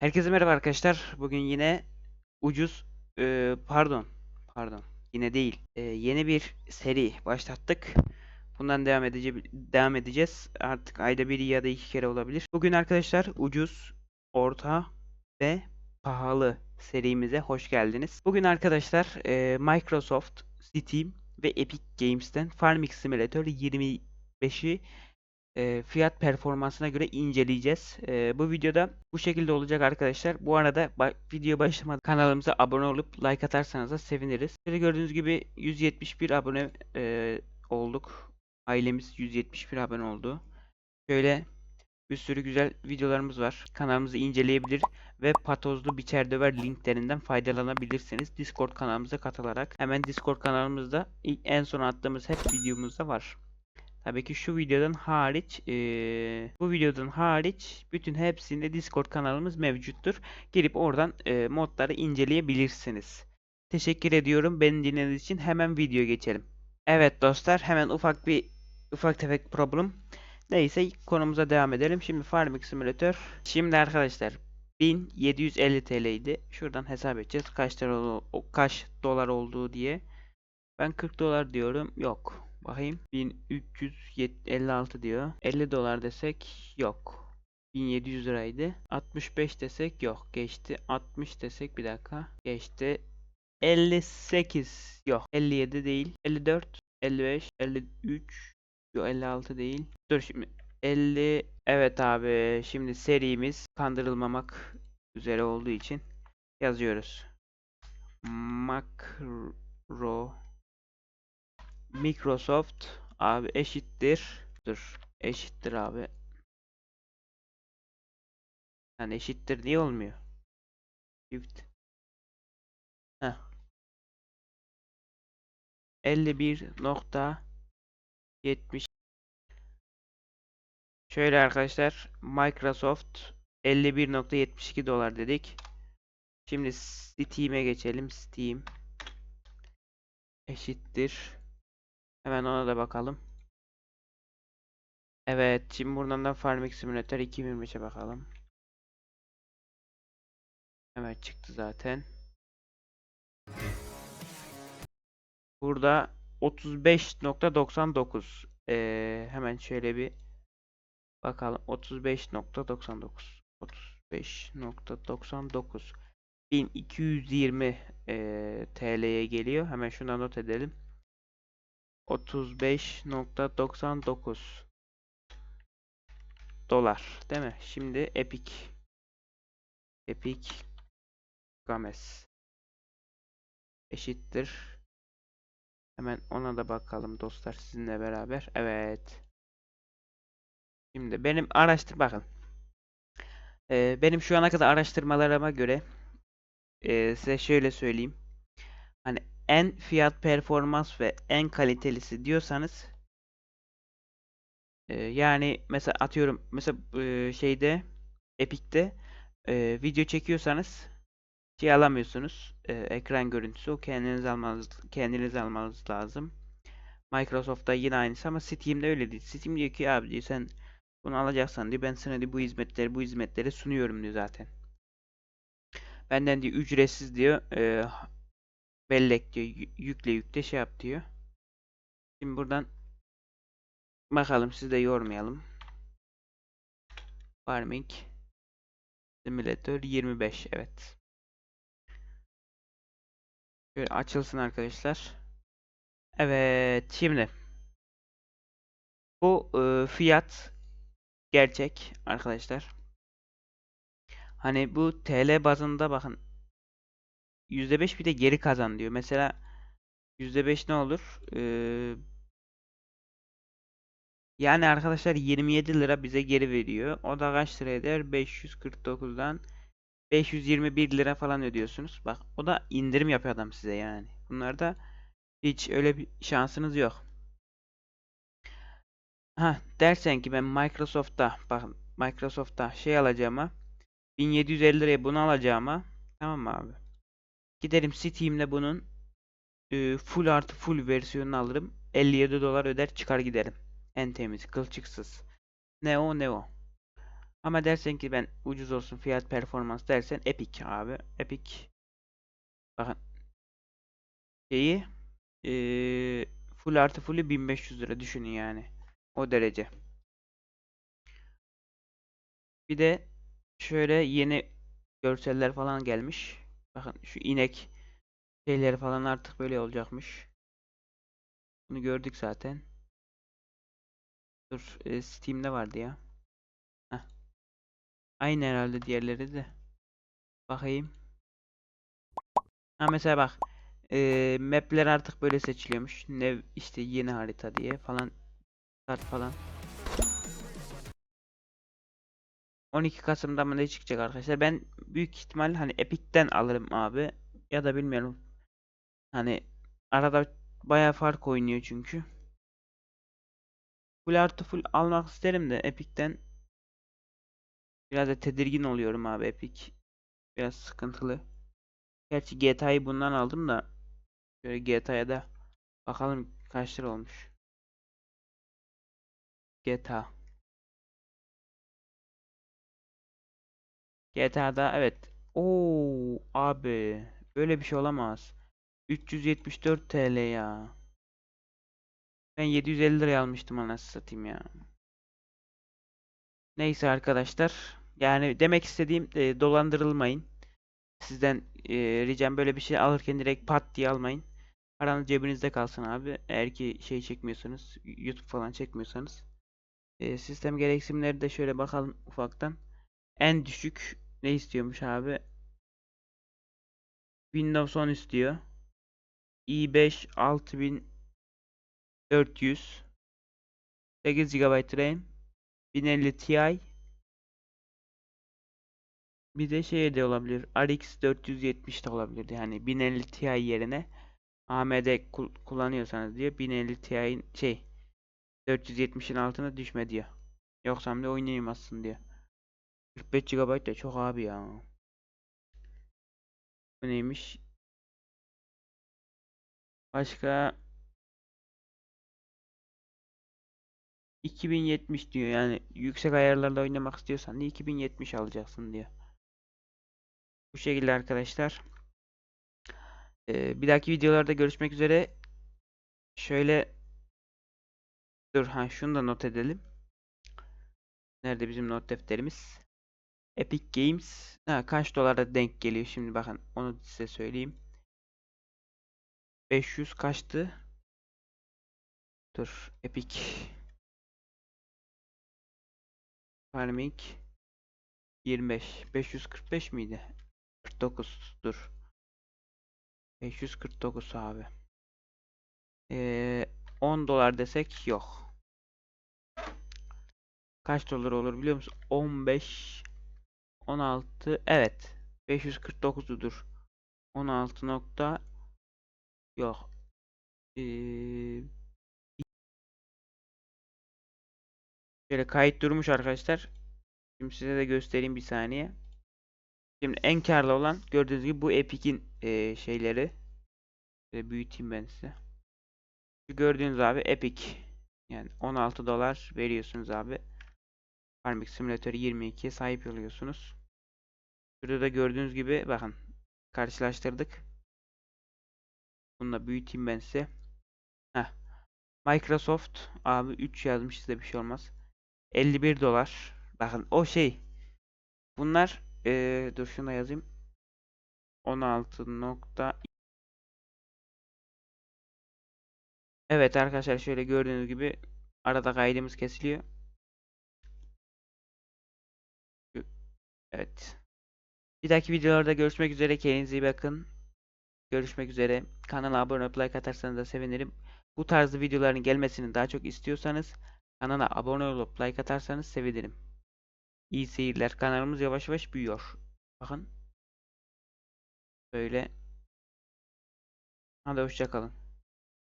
Herkese merhaba arkadaşlar. Bugün yine ucuz, e, pardon, pardon, yine değil, e, yeni bir seri başlattık. Bundan devam edece devam edeceğiz. Artık ayda bir ya da iki kere olabilir. Bugün arkadaşlar ucuz, orta ve pahalı serimize hoş geldiniz. Bugün arkadaşlar e, Microsoft, Steam ve Epic Games'ten Farming Simulator 25'i e, fiyat performansına göre inceleyeceğiz. E, bu videoda bu şekilde olacak arkadaşlar. Bu arada video başlamadan kanalımıza abone olup like atarsanız da seviniriz. Şöyle gördüğünüz gibi 171 abone e, olduk. Ailemiz 171 abone oldu. Şöyle bir sürü güzel videolarımız var. Kanalımızı inceleyebilir ve patozlu biçer döver linklerinden faydalanabilirsiniz. Discord kanalımıza katılarak. Hemen Discord kanalımızda en son attığımız hep videomuzda var. Tabii ki şu videodan hariç eee, bu videodan hariç bütün hepsinde Discord kanalımız mevcuttur. Girip oradan eee, modları inceleyebilirsiniz. Teşekkür ediyorum beni dinlediğiniz için. Hemen video geçelim. Evet dostlar hemen ufak bir ufak tefek problem. Neyse konumuza devam edelim. Şimdi Farming Simulator. Şimdi arkadaşlar 1750 TL idi. Şuradan hesap edeceğiz. Kaç dolar, kaç dolar olduğu diye. Ben 40 dolar diyorum. Yok. Bakayım. 1356 diyor. 50 dolar desek yok. 1700 liraydı. 65 desek yok. Geçti. 60 desek bir dakika. Geçti. 58 yok. 57 değil. 54, 55, 53 yok 56 değil. Dur şimdi 50 evet abi şimdi serimiz kandırılmamak üzere olduğu için yazıyoruz. Makro Microsoft abi eşittir. Dur. Eşittir abi. Yani eşittir niye olmuyor? Shift. Heh. 51.70 Şöyle arkadaşlar Microsoft 51.72 dolar dedik. Şimdi Steam'e geçelim. Steam eşittir. Hemen ona da bakalım. Evet, şimdi buradan da Farming Simulator 2025'e bakalım. Evet çıktı zaten. Burada 35.99. Ee, hemen şöyle bir bakalım. 35.99. 35.99. 1220 ee, TL'ye geliyor. Hemen şuna not edelim. 35.99 dolar değil mi? Şimdi Epic Epic Games eşittir. Hemen ona da bakalım dostlar sizinle beraber. Evet. Şimdi benim araştır bakın. Ee, benim şu ana kadar araştırmalarıma göre ee, size şöyle söyleyeyim. Hani en fiyat performans ve en kalitelisi diyorsanız ee, yani mesela atıyorum mesela ee, şeyde Epic'te ee, video çekiyorsanız şey alamıyorsunuz. Ee, ekran görüntüsü kendiniz almanız kendiniz almanız lazım. Microsoft'ta yine aynısı ama Steam'de öyle değil. Steam diyor ki abi diyor sen bunu alacaksan diyor ben sana diyor bu hizmetleri bu hizmetleri sunuyorum diyor zaten. Benden diyor ücretsiz diyor ee, bellek diyor yü- yükle yükle şey yap diyor. Şimdi buradan bakalım siz de yormayalım. Farming Simulator 25 evet. Şöyle açılsın arkadaşlar. Evet şimdi bu e, fiyat gerçek arkadaşlar. Hani bu TL bazında bakın %5 bir de geri kazan diyor. Mesela %5 ne olur? Ee, yani arkadaşlar 27 lira bize geri veriyor. O da kaç lira eder? 549'dan 521 lira falan ödüyorsunuz. Bak o da indirim yapıyor adam size yani. Bunlarda hiç öyle bir şansınız yok. Ha dersen ki ben Microsoft'ta bak Microsoft'ta şey alacağıma 1750 liraya bunu alacağıma tamam mı abi? Giderim Steam'de bunun e, full artı full versiyonunu alırım. 57 dolar öder çıkar giderim. En temiz kılçıksız. Ne o ne o. Ama dersen ki ben ucuz olsun fiyat performans dersen Epic abi. Epic bakın şeyi eee full artı fullü 1500 lira düşünün yani. O derece. Bir de şöyle yeni görseller falan gelmiş. Bakın şu inek şeyleri falan artık böyle olacakmış. Bunu gördük zaten. Dur, e, Steam'de vardı ya. Heh. Aynı herhalde diğerleri de. Bakayım. Ha mesela bak. E, map'ler artık böyle seçiliyormuş. Ne işte yeni harita diye falan. Start falan. 12 Kasım'da mı ne çıkacak arkadaşlar? Ben büyük ihtimal hani Epic'ten alırım abi. Ya da bilmiyorum. Hani arada bayağı fark oynuyor çünkü. Full artı full almak isterim de Epic'ten biraz da tedirgin oluyorum abi Epic. Biraz sıkıntılı. Gerçi GTA'yı bundan aldım da şöyle GTA'ya da bakalım kaç lira olmuş. GTA. GTA'da evet. Oo abi böyle bir şey olamaz. 374 TL ya. Ben 750 liraya almıştım anasını satayım ya. Neyse arkadaşlar. Yani demek istediğim e, dolandırılmayın. Sizden e, ricam böyle bir şey alırken direkt pat diye almayın. Paranız cebinizde kalsın abi. Eğer ki şey çekmiyorsanız, YouTube falan çekmiyorsanız. E, sistem gereksinimleri de şöyle bakalım ufaktan. En düşük ne istiyormuş abi? Windows 10 istiyor. i5 6400 8 GB RAM 1050 Ti bir de şey de olabilir. RX 470 de olabilir. Yani 1050 Ti yerine AMD kul- kullanıyorsanız diyor 1050 Ti'nin şey 470'in altına düşme diyor. Yoksa da oynayamazsın diyor. 45 GB da çok abi ya. Bu neymiş? Başka 2070 diyor. Yani yüksek ayarlarla oynamak istiyorsan da 2070 alacaksın diyor. Bu şekilde arkadaşlar. Ee, bir dahaki videolarda görüşmek üzere. Şöyle dur ha şunu da not edelim. Nerede bizim not defterimiz? Epic Games ha, kaç dolara denk geliyor şimdi bakın onu size söyleyeyim. 500 kaçtı? Dur Epic Farming 25 545 miydi? 49 dur. 549 abi. Ee, 10 dolar desek yok. Kaç dolar olur biliyor musun? 15 16 evet 549'udur. 16 nokta yok. Ee, şöyle kayıt durmuş arkadaşlar. Şimdi size de göstereyim bir saniye. Şimdi en karlı olan gördüğünüz gibi bu Epic'in e, şeyleri. Şöyle büyüteyim ben size. Gördüğünüz abi Epic. Yani 16 dolar veriyorsunuz abi. Farming Simulator 22'ye sahip oluyorsunuz. Şurada da gördüğünüz gibi bakın karşılaştırdık. Bunu da büyüteyim ben size. Heh. Microsoft abi 3 yazmış size bir şey olmaz. 51 dolar. Bakın o şey. Bunlar ee, dur şunu da yazayım. 16 nokta Evet arkadaşlar şöyle gördüğünüz gibi arada kaydımız kesiliyor. Evet. Bir dahaki videolarda görüşmek üzere. Kendinize iyi bakın. Görüşmek üzere. Kanala abone olup like atarsanız da sevinirim. Bu tarzda videoların gelmesini daha çok istiyorsanız kanala abone olup like atarsanız sevinirim. İyi seyirler. Kanalımız yavaş yavaş büyüyor. Bakın. Böyle. Hadi hoşçakalın.